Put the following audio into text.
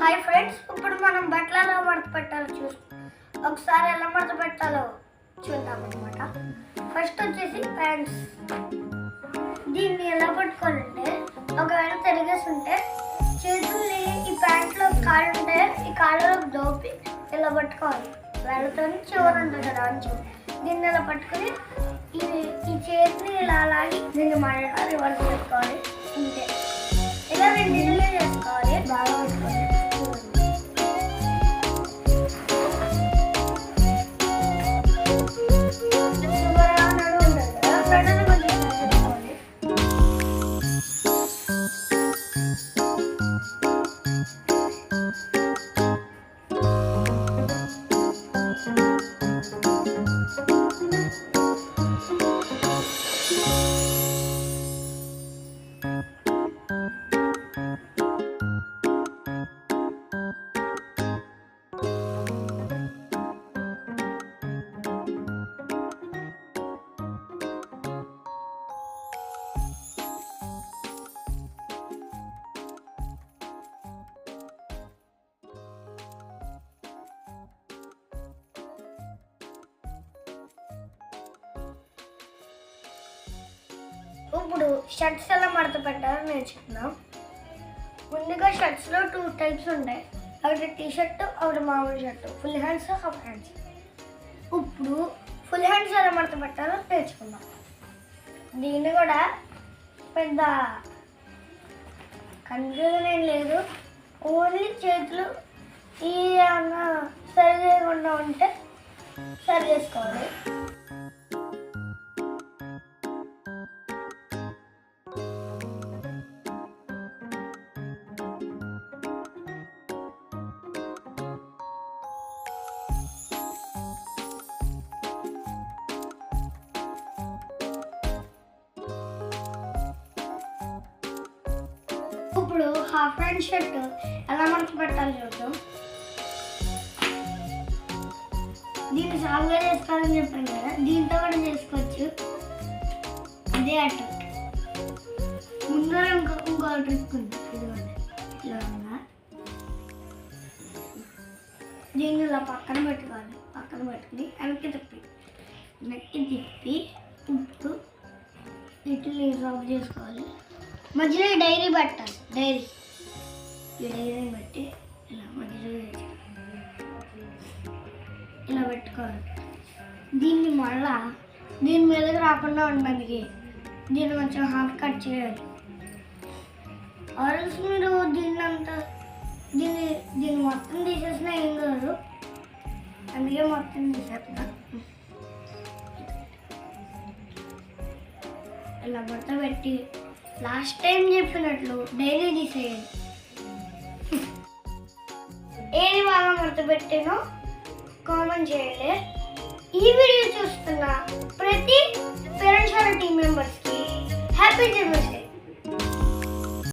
Hi friends ఇప్పుడు మనం బట్టలు ఎలా మడత పెట్టాలో చూసి ఒకసారి ఎలా మడత పెట్టాలో చూద్దాం అనమాట ఫస్ట్ వచ్చేసి ప్యాంట్స్ దీన్ని ఎలా పట్టుకోవాలంటే ఒకవేళ తిరిగేసి ఉంటే చేతుల్ని ఈ ప్యాంట్లో కాళ్ళు ఉంటే ఈ కాళ్ళలో దోపి ఇలా పట్టుకోవాలి. వెళ్ళతో చివరి ఉంటుంది కదా అంచు. దీన్ని ఇలా పట్టుకొని ఈ ఈ చేతిని ఇలా లాగి దీన్ని మళ్ళీ రివర్స్ పెట్టుకోవాలి. అంతే. ఇలా రెండు ఇప్పుడు షర్ట్స్ ఎలా మడత పెట్టాలో నేర్చుకుందాం ముందుగా షర్ట్స్లో టూ టైప్స్ ఉంటాయి. ఒకటి టీ షర్ట్ ఒకటి మామూలు shirt full hands half hands ఇప్పుడు ఫుల్ హ్యాండ్స్ ఎలా మడత పెట్టాలో నేర్చుకుందాం. దీన్ని కూడా పెద్ద కన్ఫ్యూజన్ ఏం లేదు. ఓన్లీ చేతులు ఈ ఏమన్నా సరి చేయకుండా ఉంటే సరి చేసుకోవాలి. ఇప్పుడు హాఫ్ హ్యాండ్ షర్ట్ ఎలా మడత పెట్టాలి చూద్దాం. దీన్ని సాగుగా చేసుకోవాలని చెప్పాను కదా దీంతో కూడా చేసుకోవచ్చు. అదే అటు. ముందర ఇంకో ఇంకో ట్రిక్ ఉంది. ఇలా ఉందా? దీన్ని ఇలా పక్కన పెట్టుకోవాలి. పక్కన పెట్టుకుని వెనక్కి తిప్పి. వెనక్కి తిప్పి ఉప్పు ఇటు డ్రాప్ చేసుకోవాలి. మధ్యలో డైరీ పెట్టాలి. డైరీ. ఈ డైరీని బట్టి ఇలా మధ్యలో ఇలా పెట్టుకోవాలి. దీన్ని మళ్ళా దీని మీదకి రాకుండా ఉండడానికి దీన్ని కొంచెం హాఫ్ కట్ చేయాలి. ఆరెల్స్ మీరు దీన్ని అంతా దీన్ని దీన్ని మొత్తం తీసేసినా ఏం కాదు. అందుకే మొత్తం తీసేస్తున్నా. ఇలా బట్ట పెట్టి లాస్ట్ టైం చెప్పినట్లు డైలీ తీసేయండి ఏది బాగా మడత కామెంట్ చేయండి. ఈ వీడియో చూస్తున్న ప్రతి పేరెంట్స్ టీం మెంబర్స్కి హ్యాపీ జన్మస్